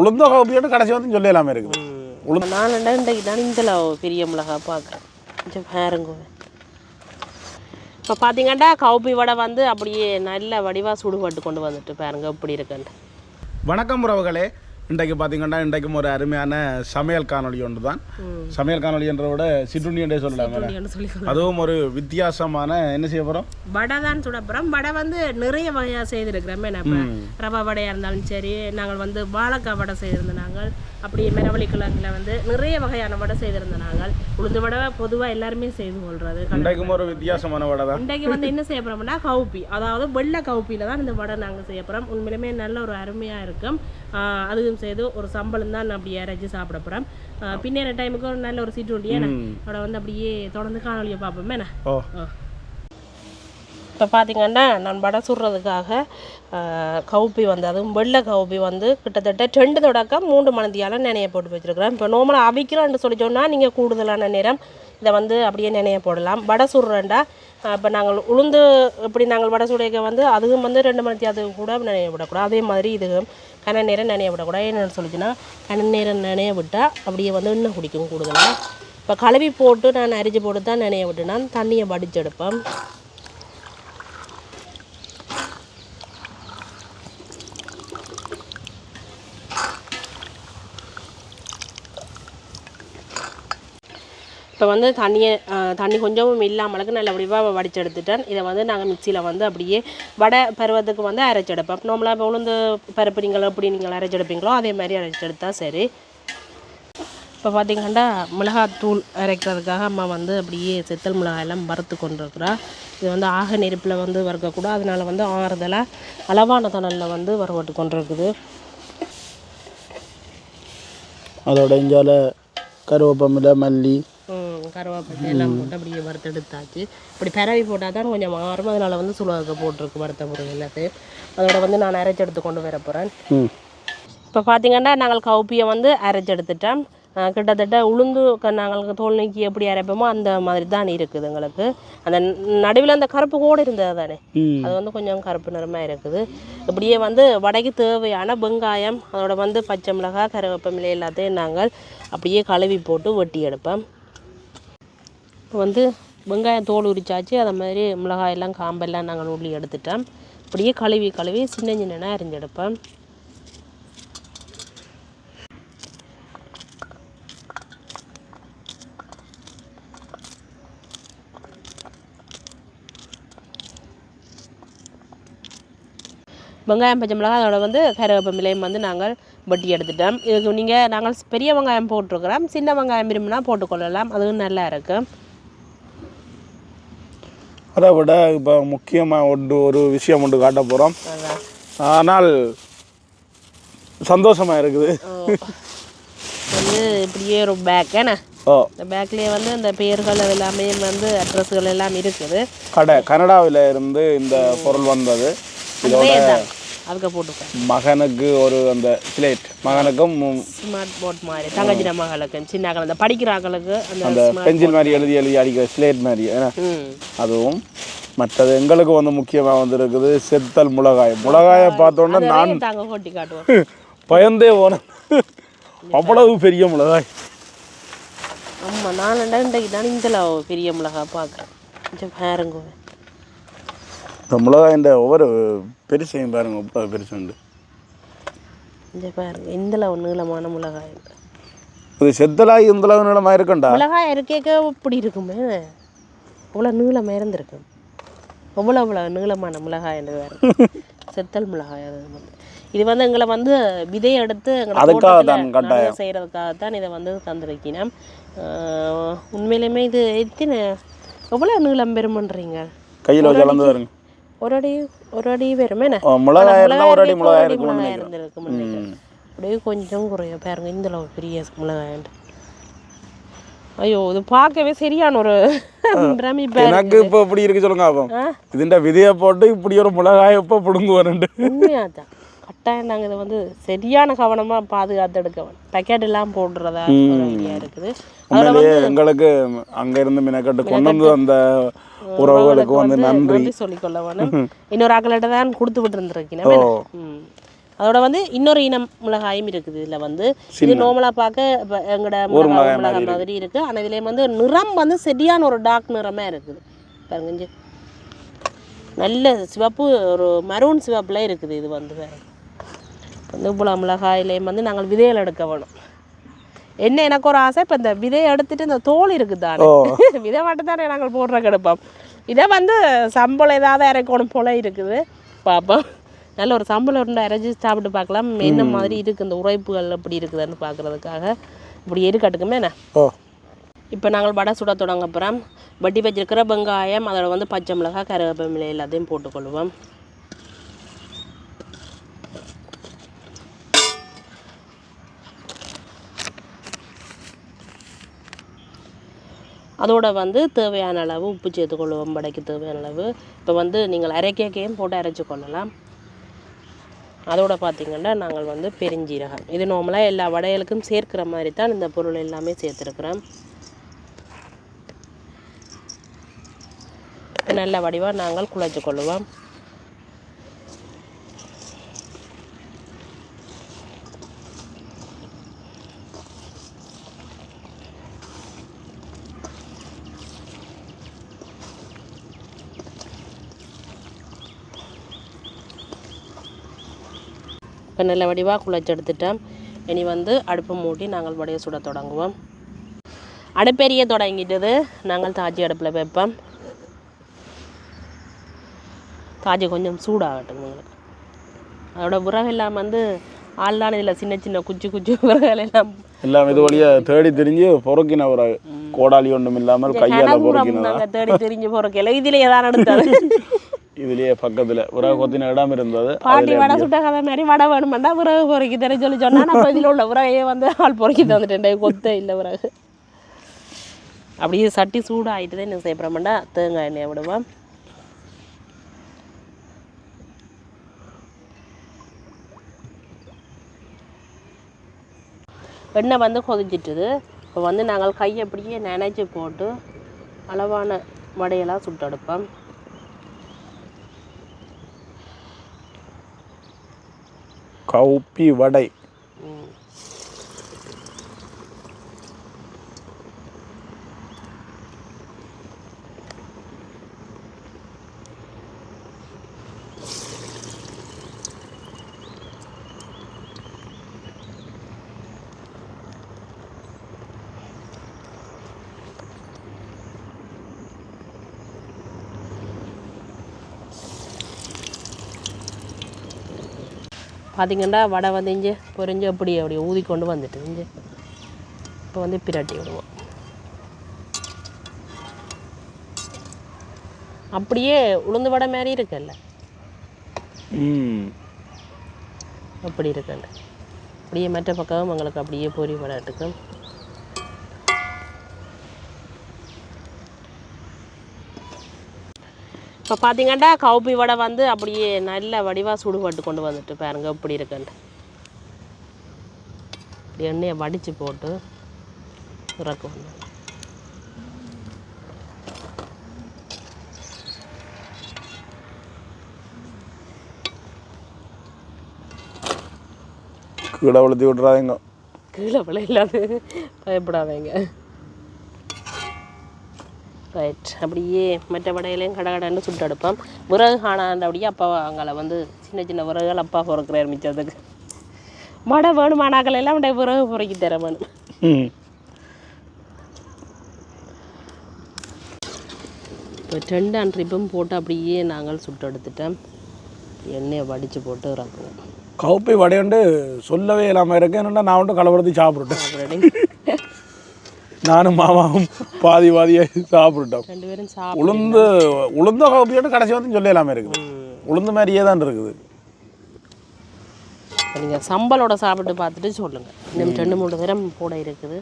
உளுந்த கோபியோட கடைசி வந்து சொல்லலாமே இருக்குது. உளுந்து நான் இன்றைக்கு தான் இந்த பெரிய மிளகா பார்க்குறேன். கொஞ்சம் பாருங்க இப்போ பார்த்தீங்கன்னா கவுப்பி வடை வந்து அப்படியே நல்ல வடிவாக சுடுபட்டு கொண்டு வந்துட்டு பாருங்க எப்படி இருக்குன்ட்டு. வணக்கம் உறவுகளே. இன்றைக்கு பார்த்தீங்கன்னா இன்றைக்கும் ஒரு அருமையான சமையல் காணொளி ஒன்று தான் சமையல் காணொளி என்ற விட சிற்றுண்டி என்றே சொல்லலாம். அதுவும் ஒரு வித்தியாசமான என்ன செய்ய போகிறோம் வடை தான் சுடப்புறம் வடை வந்து நிறைய வகையாக செய்திருக்கிறோம் இப்போ ரவை வடையாக இருந்தாலும் சரி நாங்கள் வந்து வாழைக்காய் வடை செய்திருந்த நாங்கள். அப்படியே மிரவள்ளி கிழங்குல வந்து நிறைய வகையான வடை செய்திருந்த நாங்கள். உளுந்து வடை பொதுவாக எல்லாருமே செய்து கொள்றது. இன்றைக்கும் ஒரு வித்தியாசமான வடை தான். இன்றைக்கு வந்து என்ன செய்ய போறோம்னா கவுப்பி. அதாவது வெள்ளை கவுப்பியில் தான் இந்த வடை நாங்கள் செய்ய போகிறோம் உண்மையிலுமே நல்ல ஒரு அருமையாக இருக்கும். ஆஹ் செய்து ஒரு சம்பளம் தான் அப்படி அரைச்சி சாப்பிட போகிறோம் பின்னேற டைமுக்கு ஒரு நல்ல ஒரு சீட்டு உண்டியே அதோட வந்து அப்படியே தொடர்ந்து காணொலியை பார்ப்போமே என்ன இப்போ பார்த்தீங்கன்னா நான் வடை சுடுறதுக்காக கவுப்பி வந்து அதுவும் வெள்ளை கவுப்பி வந்து கிட்டத்தட்ட ரெண்டு தொடக்கம் மூன்று மணத்தியால் நினைய போட்டு வச்சுருக்கிறேன். இப்போ நார்மலாக அவிக்கிறோன்னு சொல்லி சொன்னால் நீங்கள் கூடுதலான நேரம் இதை வந்து அப்படியே நினைய போடலாம். வடை சுடுறேன்டா. இப்போ நாங்கள் உளுந்து இப்படி நாங்கள் வடை சுடைக்க வந்து அதுவும் வந்து ரெண்டு மணித்தியாவது கூட நினைய விடக்கூடாது அதே மாதிரி இதுவும் கண்ண நேரம் நினைய விடக்கூடாது என்னென்னு சொல்லிச்சுன்னா கண்ண நேரம் நினைய விட்டால் அப்படியே வந்து இன்னும் குடிக்கும் கூடுதலாக இப்போ கழுவி போட்டு நான் அரிஞ்சு போட்டு தான் நினைய விட்டுனா தண்ணியை வடிச்செடுப்பேன் இப்போ வந்து தண்ணியை தண்ணி கொஞ்சமும் இல்லாமலுக்கு நல்ல வடிவாக வடிச்சு எடுத்துட்டேன் இதை வந்து நாங்கள் மிக்சியில் வந்து அப்படியே வடை பருவத்துக்கு வந்து அரைச்செடுப்போம். நார்மலாக இப்போ உளுந்து பருப்பு நீங்கள் எப்படி நீங்கள் அரைச்செடுப்பீங்களோ அதே மாதிரி அரைச்செடுத்தா சரி. இப்போ பார்த்தீங்கன்னா மிளகாத்தூள் அரைக்கிறதுக்காக அம்மா வந்து அப்படியே செத்தல் மிளகாயெல்லாம் வறுத்து கொண்டிருக்கிறா. இது வந்து ஆக நெருப்பில் வந்து வறுக்கக்கூடாது. அதனால வந்து ஆறுதலாக அளவான தணலில் வந்து வறுவட்டு கொண்டு இருக்குது அதோட இஞ்சால கருவேப்பமில்லை மல்லி ம், கருவேப்பிலை எல்லாம் போட்டு அப்படியே வறுத்தெடுத்தாச்சு. இப்படி பரவி போட்டால் தான் கொஞ்சம் மாறும் அதனால வந்து சுலக போட்டிருக்கு வறுத்த பொருள் எல்லாத்தையும். அதோட வந்து நான் அரைச்செடுத்து கொண்டு வர போகிறேன் இப்போ பார்த்தீங்கன்னா நாங்கள் கவுப்பியை வந்து அரைச்செடுத்துட்டோம். அஹ் கிட்டத்தட்ட உளுந்து நாங்கள் தோல் நீக்கி எப்படி அரைப்போமோ அந்த மாதிரி தான் இருக்குது எங்களுக்கு. அந்த நடுவில் அந்த கருப்பு கூட இருந்தது தானே? அது வந்து கொஞ்சம் கருப்பு நிறமாக இருக்குது. இப்படியே வந்து வடைக்கு தேவையான வெங்காயம் அதோட வந்து பச்சை மிளகாய் கருவேப்பமில்லை எல்லாத்தையும் நாங்கள் அப்படியே கழுவி போட்டு வெட்டி எடுப்போம். இப்போ வந்து வெங்காயம் தோல் உரிச்சாச்சு அதை மாதிரி மிளகாயெல்லாம் காம்பெல்லாம் நாங்கள் உள்ளி எடுத்துட்டோம். அப்படியே கழுவி கழுவி சின்ன சின்னனாக அரிஞ்செடுப்பேன் வெங்காயம் பச்சை மிளகாய் அதோட வந்து கருவேப்பமிலையும் வந்து நாங்கள் வெட்டி எடுத்துட்டோம். இதுக்கு நீங்கள் நாங்கள் பெரிய வெங்காயம் போட்டிருக்கிறோம். சின்ன வெங்காயம் விரும்பினா போட்டுக்கொள்ளலாம். அதுவும் நல்லா இருக்கும் அதை விட இப்போ முக்கியமாக ஒன்று ஒரு விஷயம் ஒன்று காட்ட போகிறோம் ஆனால் சந்தோஷமாக இருக்குது. வந்து இப்படியே ஒரு பேக் ஓ. இந்த பேக்லேயே வந்து இந்த பெயர்கள் எல்லாமே வந்து அட்ரஸ்கள் எல்லாம் இருக்குது. கடை கனடாவில் இருந்து இந்த பொருள் வந்தது. இதோட அதுக்கு போட்டுக்கோ மகனுக்கு ஒரு அந்த ஸ்லேட் மகனுக்கும் ஸ்மார்ட் போர்ட் மாதிரி. தங்கச்சின மகளுக்கு சின்ன அந்த படிக்கிறாங்களுக்கு அந்த அந்த பென்சில் மாதிரி எழுதி எழுதி அடிக்கிற ஸ்லேட் மாதிரி அதுவும் மற்றது எங்களுக்கு வந்து முக்கியமாக வந்து இருக்குது செத்தல் மிளகாய் மிளகாயை பார்த்தோன்னே நான் தாங்க கொட்டி காட்டுவோம். பயந்தே போனேன். அவ்வளவு பெரிய மிளகாய் ஆமாம் நான் இன்றைக்கு தான் இந்த பெரிய மிளகா பார்க்குறேன். கொஞ்சம் பாருங்க. இந்த மிளகாயின் ஒவ்வொரு பெருசையும் பாருங்க எவ்வளோ பெருசு உண்டு. இந்த பாருங்க இந்த நீளமான மிளகாய் இது செத்தலாகி இந்தளவு நிலமாக இருக்கண்டா? மிளகாய் இருக்கேக்க இப்படி இருக்குமே. அவ்வளோ நீளமாக இருந்திருக்கு. அவ்வளோ அவ்வளோ நீளமான மிளகாய் என்று வேறு செத்தல் மிளகாய் அது வந்து. இது வந்து எங்களை வந்து விதை எடுத்து எங்களை அதுக்காக தான் கட்டாயம். செய்கிறதுக்காக தான் இதை வந்து தந்திருக்கினோம் ஆஹ் உண்மையிலுமே இது எத்தனை எவ்வளோ நீளம் பெருமன்றீங்க கையில் ஒரு அடி ஒரு அடி வருமே மிளகாய் ஒரு அடி மிளகாய் நினைக்கிறேன் அப்படியே கொஞ்சம் குறைய பாருங்க இந்த அளவு பெரிய மிளகாய் ஐயோ இது பார்க்கவே சரியான ஒரு எனக்கு இப்போ இப்படி இருக்கு சொல்லுங்க அப்போ ஆ? இதுண்ட விதையை போட்டு இப்படி ஒரு மிளகாய் எப்போ பிடுங்குவாருண்டு உண்மையாக தான் கட்டாயம் நாங்கள் இதை வந்து சரியான கவனமாக பாதுகாத்து எடுக்க பேக்கெட் எல்லாம் போடுறதா ஒரு ஐடியா இருக்குது. உண்மையிலேயே எங்களுக்கு அங்க இருந்து மினக்கட்டு கொண்டு வந்து அந்த உறவுகளுக்கு வந்து நன்றி. சொல்லிக்கொள்ள வேணும். இன்னொரு ஆக்கள்கிட்ட தான் கொடுத்து விட்டு இருந்திருக்கேன் அதோட வந்து இன்னொரு இனம் மிளகாயும் இருக்குது. இதில் வந்து இது நார்மலாக பார்க்க இப்போ எங்களோட மிளகாய் மிளகாய் மாதிரி இருக்குது ஆனால் இதுலேயும் வந்து நிறம் வந்து சரியான ஒரு டார்க் நிறமாக இருக்குது. பாருங்க. நல்ல சிவப்பு ஒரு மரூன் சிவப்புல இருக்குது இது வந்து வந்து இவ்வளோ மிளகாயிலையும் வந்து நாங்கள் விதைகள் எடுக்க வேணும். என்ன எனக்கு ஒரு ஆசை இப்போ இந்த விதையை எடுத்துட்டு இந்த தோல் இருக்குது தானே விதை மட்டும் தானே நாங்கள் போடுற கெடுப்போம். இதை வந்து சம்பளம் ஏதாவது இறக்கணும் போல இருக்குது. பார்ப்போம் நல்ல ஒரு சம்பளம் உருண்டை அரைச்சி சாப்பிட்டு பார்க்கலாம். என்ன மாதிரி இருக்குது இந்த உரைப்புகள் எப்படி இருக்குதுன்னு பார்க்குறதுக்காக. இப்படி இருக்கட்டுக்குமே என்ன? இப்போ நாங்கள் வடை சுட தொடங்க அப்புறம் வட்டி வச்சிருக்கிற வெங்காயம் அதோட வந்து பச்சை மிளகாய் கருவேப்பிலை எல்லாத்தையும் போட்டுக்கொள்வோம். அதோட வந்து தேவையான அளவு உப்பு சேர்த்துக்கொள்வோம் வடைக்கு தேவையான அளவு. இப்போ வந்து நீங்கள் அரைக்கேக்கையும் போட்டு அரைச்சி கொள்ளலாம். அதோட பார்த்தீங்கன்னா நாங்கள் வந்து பெருஞ்சீரகம். இது நார்மலாக எல்லா வடைகளுக்கும் சேர்க்கிற மாதிரி தான் இந்த பொருள் எல்லாமே சேர்த்துருக்குறோம். நல்ல வடிவாக நாங்கள் குழைச்சி கொள்ளுவோம். இப்போ நல்ல வடிவாக குழைச்சி எடுத்துட்டோம் இனி வந்து அடுப்பு மூட்டி நாங்கள் வடையை சுட தொடங்குவோம். அடுப்பெரிய தொடங்கிட்டது. நாங்கள் தாஜி அடுப்பில் வைப்போம். தாஜி கொஞ்சம் சூடாகட்டும் உங்களுக்கு. அதோட விறகெல்லாம் வந்து ஆள்தான் இதில் சின்ன சின்ன குச்சி குச்சி விறகுகள் எல்லாம் எல்லாம் இது வழியா தேடி தெரிஞ்சு பொறுக்கின ஒரு கோடாலி ஒன்றும் இல்லாமல் கையால் நாங்கள் தேடி தெரிஞ்சு போகிறக்கில்ல இதில் ஏதாவது எடுத்தது. இதுலயே பக்கத்துல விறகு கொத்தின இடம் இருந்தது பாட்டி வடை சுட்ட கதை மாதிரி வடை வேணுமெண்டா விறகு பொறுக்கி தர சொல்லி சொன்னா நம்ம இதில் உள்ள விறகையே வந்து ஆள் பொறுக்கி தந்துட்டேன் கொத்த இல்லை விறகு அப்படியே சட்டி சூடாகிட்டு தான் என்ன செய்யப்படுறோம்டா தேங்காய் எண்ணெயை விடுவோம் எண்ணெய் வந்து கொதிச்சிட்டுது இப்போ வந்து நாங்கள் கையை அப்படியே நினைச்சு போட்டு அளவான வடையெல்லாம் சுட்டெடுப்போம் கௌப்பி வடை. பார்த்தீங்கன்னா வடை வந்து இங்கே பொரிஞ்சு அப்படி அப்படி ஊதி கொண்டு வந்துட்டு இங்கே இப்போ வந்து பிரட்டி விடுவோம். அப்படியே உளுந்து வடை மாதிரி இருக்குல்ல? அப்படி இருக்குல்ல. அப்படியே மற்ற பக்கம் எங்களுக்கு அப்படியே பொரி வடை இருக்கும் இப்போ பார்த்தீங்கன்னா கவுப்பி வடை வந்து அப்படியே நல்ல வடிவாக சுடுபட்டு கொண்டு வந்துட்டு பாருங்க இப்படி இருக்குன்ட்டு. இப்படி எண்ணெயை வடித்து போட்டு இறக்குவோம். கீழே வளர்த்தி விட்றாதீங்க கீழே விழ இல்லாது பயப்படாதீங்க. ரைட் அப்படியே மற்ற வடையிலையும் கடை கடைன்னு சுட்டு எடுப்போம். விறகு காணாண்ட அப்படியே அப்பா அங்கே வந்து சின்ன சின்ன விறகுகள் அப்பா பொறுக்கிறார் மிச்சத்துக்கு. வடை வேணுமானாக்கள் எல்லாம் அப்படியே விறகு பொறுக்கி தர வேணும். இப்போ ரெண்டு அன்றிப்பும் போட்டு அப்படியே நாங்கள் சுட்டு எடுத்துட்டோம். எண்ணெயை வடித்து போட்டு இறக்குவோம். கவுப்பி வடை வந்து சொல்லவே இல்லாமல் இருக்கு. என்னன்னா நான் வந்து கலவரத்தி சாப்பிட்டுட்டேன். நானும் மாமாவும் பாதி பாதியாக சாப்பிட்டுட்டோம். ரெண்டு பேரும் சாப்பிட்டு உளுந்து உளுந்த கவுப்பியோட கடைசி வந்து சொல்ல இல்லாமல் இருக்குது. உளுந்து மாதிரியே தான் இருக்குது. நீங்கள் சம்பளோட சாப்பிட்டு பார்த்துட்டு சொல்லுங்கள் இன்னும் ரெண்டு மூணு தரம் போட இருக்குது.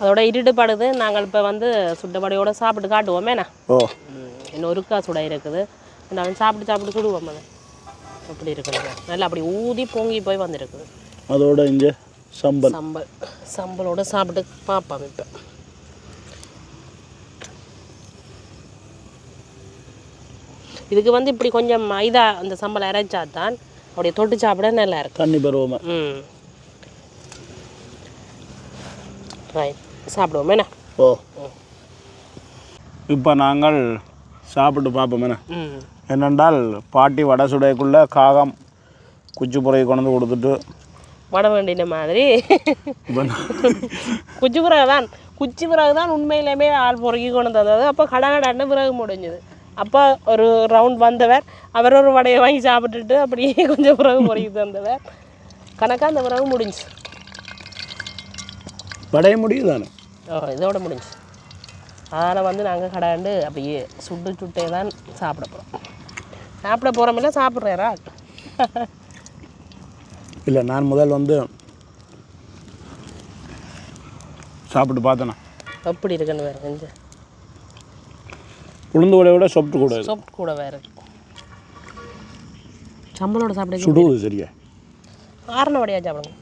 அதோட இருட்டுப்படுது. நாங்கள் இப்போ வந்து சுட்டபடியோட சாப்பிட்டு காட்டுவோமேண்ணா ஓ. இன்னும் ஒருக்கா சுட இருக்குது. நான் சாப்பிட்டு சாப்பிட்டு சுடுவோம் அதை அப்படி இருக்குது. நல்லா அப்படி ஊதி பொங்கி போய் வந்திருக்குது. அதோட இங்கே சம்பல். சம்பல். சம்பலோட சாப்பிட்டு பார்ப்போம் இப்போ. இதுக்கு வந்து இப்படி கொஞ்சம் மைதா அந்த சம்பல் அரைச்சா தான் அப்படியே தொட்டு சாப்பிட நல்லா இருக்கும். தண்ணி பருவமா. ம். ரைட். சாப்பிடுவோம் என்ன? ஓ. இப்போ நாங்கள் சாப்பிட்டு பார்ப்போம் என்ன? என்னென்றால் பாட்டி வடை சுடைக்குள்ளே காகம் குச்சி புறையை கொண்டு வந்து கொடுத்துட்டு வட வேண்டிய மாதிரி. குச்சி பிறகு தான் குச்சி பிறகு தான் உண்மையிலுமே ஆள் பொறுக்கி கொண்டு வந்தது. அப்போ கடகடான்னு பிறகு முடிஞ்சது. அப்போ ஒரு ரவுண்ட் வந்தவர் அவர் ஒரு வடையை வாங்கி சாப்பிட்டுட்டு அப்படியே கொஞ்சம் பிறகு பொறுக்கி தந்தவர் கணக்காக அந்த பிறகு முடிஞ்சு படைய முடியுதானே? இதோட முடிஞ்சு அதனால் வந்து நாங்கள் கடாண்டு அப்படியே சுட்டு சுட்டே தான் சாப்பிட போகிறோம் சாப்பிட போகிறோமில்ல சாப்பிட்றேரா? இல்லை நான் முதல் வந்து சாப்பிட்டு பார்த்தேண்ணா எப்படி இருக்குன்னு வேறு கொஞ்சம். உளுந்து வடையை விட சொப்ட்டு கூட இது. சொப்பு கூட வேறு சம்பளோட சாப்பிட சுடுவது சரியா? ஆறுன வடையா சாப்பிடுங்க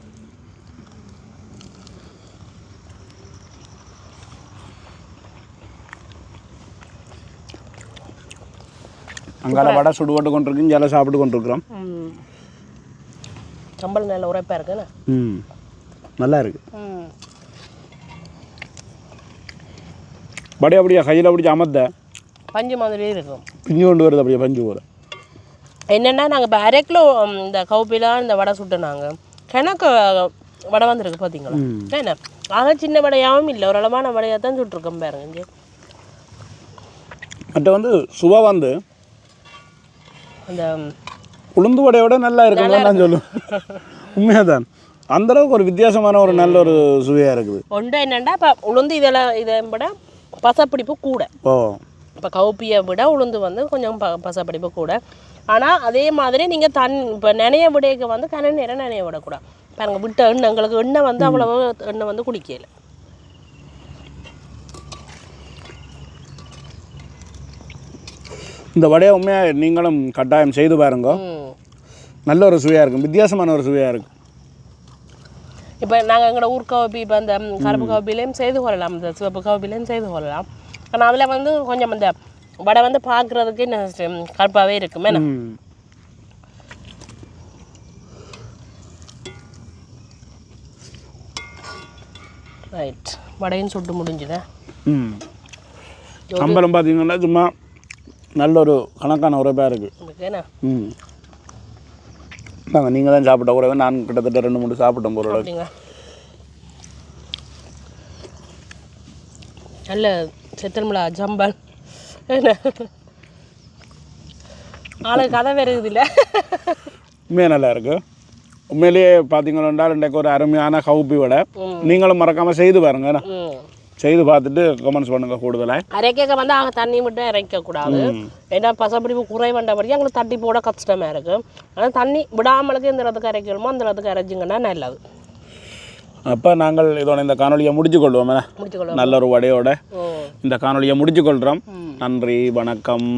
அங்கால வடை சுடுபட்டு கொண்டிருக்கு இங்கே சாப்பிட்டு கொண்டிருக்கிறோம். ம். சம்பளம் நல்ல உரைப்பாக இருக்குண்ணே ம். நல்லா இருக்கு. வடை அப்படியே? கையில் அப்படியே அமர்த்த பஞ்சு மாதிரி இருக்கும். பிஞ்சு கொண்டு வருது அப்படியே பஞ்சு போல. என்னென்னா நாங்கள் இப்போ அரை கிலோ இந்த கவுப்பிலாம் இந்த வடை சுட்டுனாங்க கணக்கு வடை வந்திருக்கு பார்த்தீங்களா என்ன ஆக சின்ன வடையாகவும் இல்லை ஒரு அளவான வடையாக தான் சுட்டிருக்கோம் பாருங்க இங்கே. மற்ற வந்து சுவா வந்து அந்த உளுந்து வடையோட நல்லா இருக்குன்னு நான் சொல்லுவேன். உண்மையாக தான் அந்த அளவுக்கு ஒரு வித்தியாசமான ஒரு நல்ல ஒரு சுவையாக இருக்குது. ஒன்று என்னென்னா இப்போ உளுந்து இதெல்லாம் இதை விட பசப்பிடிப்பு கூட. ஓ. இப்போ கவுப்பியை விட உளுந்து வந்து கொஞ்சம் ப பசப்பிடிப்பு கூட. ஆனால் அதே மாதிரி நீங்கள் தன் இப்போ நினைய விடைக்கு வந்து கன நேரம் நினைய விடக்கூடாது. பாருங்க விட்ட எண்ணெய் எங்களுக்கு எண்ணெய் வந்து அவ்வளவு எண்ணெய் வந்து குடிக்கல. இந்த வடையை உண்மையாக நீங்களும் கட்டாயம் செய்து பாருங்க. நல்ல ஒரு சுவையாக இருக்கும் வித்தியாசமான ஒரு சுவையாக இருக்கும் இப்போ நாங்கள் எங்களோட ஊர் கவப்பி இப்போ அந்த கருப்பு கவப்பிலையும் செய்து கொள்ளலாம். இந்த சிவப்பு கவப்பிலையும் செய்து கொள்ளலாம். ஆனால் அதில் வந்து கொஞ்சம் இந்த வடை வந்து பார்க்குறதுக்கு கருப்பாகவே இருக்குமே. ரைட் வடையும் சுட்டு முடிஞ்சுதே? ம். சம்பளம் பார்த்தீங்கன்னா சும்மா நல்ல ஒரு கணக்கான உரைப்பாக இருக்குது ம். நாங்கள் நீங்கள் தான் சாப்பிட்ட உறவை நான் கிட்டத்தட்ட ரெண்டு மூணு சாப்பிட்டோம் அப்படிங்க நல்ல செத்தல்மலா ஜம்பல். ஆளு கதை வருது இல்லை உண்மையாக நல்லா இருக்கு. உண்மையிலேயே பார்த்தீங்கன்னா இன்றைக்கு ஒரு அருமையான கவுப்பி வடை. நீங்களும் மறக்காமல் செய்து பாருங்க என்ன? ம். செய்து பார்த்துட்டு கமெண்ட்ஸ் பண்ணுங்கள் கூடுதலாக அரைக்க வந்து அவங்க தண்ணி மட்டும் இறைக்கக்கூடாது ஏன்னா பசப்பிடிப்பு குறைவண்டபடி எங்களுக்கு தட்டி போட கஷ்டமாக இருக்குது ஆனால் தண்ணி விடாமலுக்கு எந்த இடத்துக்கு அரைக்கணுமோ அந்த இடத்துக்கு அரைச்சிங்கன்னா நல்லது. அப்போ நாங்கள் இதோட இந்த காணொலியை முடிச்சு கொள்வோம் நல்ல ஒரு வடையோட இந்த காணொலியை முடிச்சு கொள்கிறோம் நன்றி வணக்கம்.